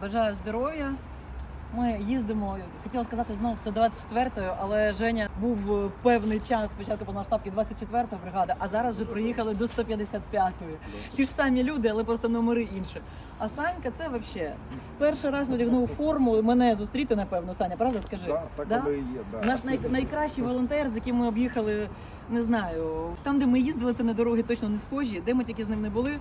бажаю здоров'я. Ми їздимо, хотіла сказати знову 124-ю, але Женя був е, певний час спочатку повноштабки 24-та бригада, а зараз вже приїхали до 155-ї. Ті ж самі люди, але просто номери інші. А Санька це взагалі перший раз одягнув форму. Мене зустріти, напевно, Саня, правда? Скажи. Да, так Да? і є. Да. Наш най- найкращий волонтер, з яким ми об'їхали, не знаю, там, де ми їздили, це на дороги точно не схожі, де ми тільки з ним не були.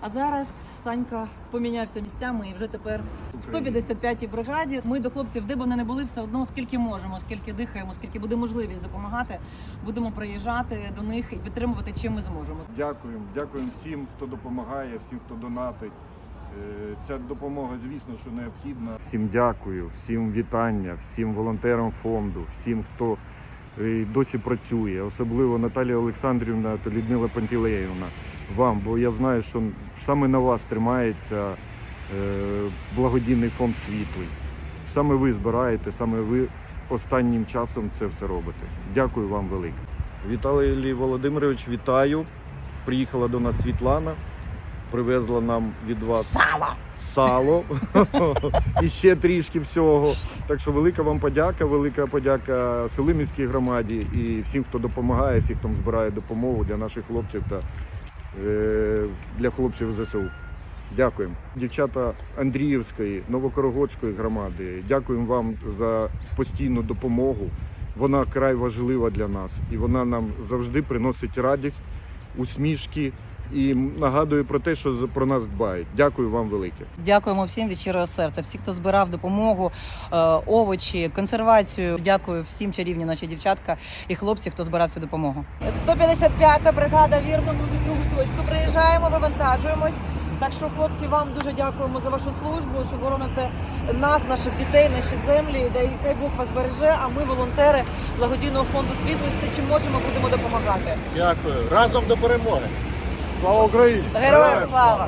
А зараз Санька помінявся місцями і вже тепер в 155-й бригаді. Ми до хлопців, де б вони не були, все одно скільки можемо, скільки дихаємо, скільки буде можливість допомагати, будемо приїжджати до них і підтримувати чим ми зможемо. Дякуємо, дякуємо всім, хто допомагає, всім, хто донатить. Е, Ця допомога, звісно, що необхідна. Всім дякую, всім вітання, всім волонтерам фонду, всім, хто е, досі працює, особливо Наталія Олександрівна та Людмила Пантілеївна. Вам, бо я знаю, що саме на вас тримається е, благодійний фонд світлий. Саме ви збираєте, саме ви останнім часом це все робите. Дякую вам велике. Віталій Володимирович, вітаю. Приїхала до нас Світлана, привезла нам від вас сало, сало. і ще трішки всього. Так що велика вам подяка, велика подяка Селимівській громаді і всім, хто допомагає, всім, хто збирає допомогу для наших хлопців та для хлопців ЗСУ. Дякуємо. Дівчата Андріївської, Новокорогодської громади. Дякуємо вам за постійну допомогу. Вона край важлива для нас і вона нам завжди приносить радість, усмішки і нагадує про те, що за- про нас дбають. Дякую вам велике. Дякуємо всім від щирого серця. Всі, хто збирав допомогу, е, овочі, консервацію. Дякую всім чарівні наші дівчатка і хлопці, хто збирав цю допомогу. 155-та бригада вірно в другу точку приїжджаємо, вивантажуємось. Так що, хлопці, вам дуже дякуємо за вашу службу, що вороните нас, наших дітей, наші землі. Де хай Бог вас береже. А ми, волонтери благодійного фонду світло, все, чим можемо, будемо допомагати. Дякую. Разом до перемоги. Слава Україні! Героям слава!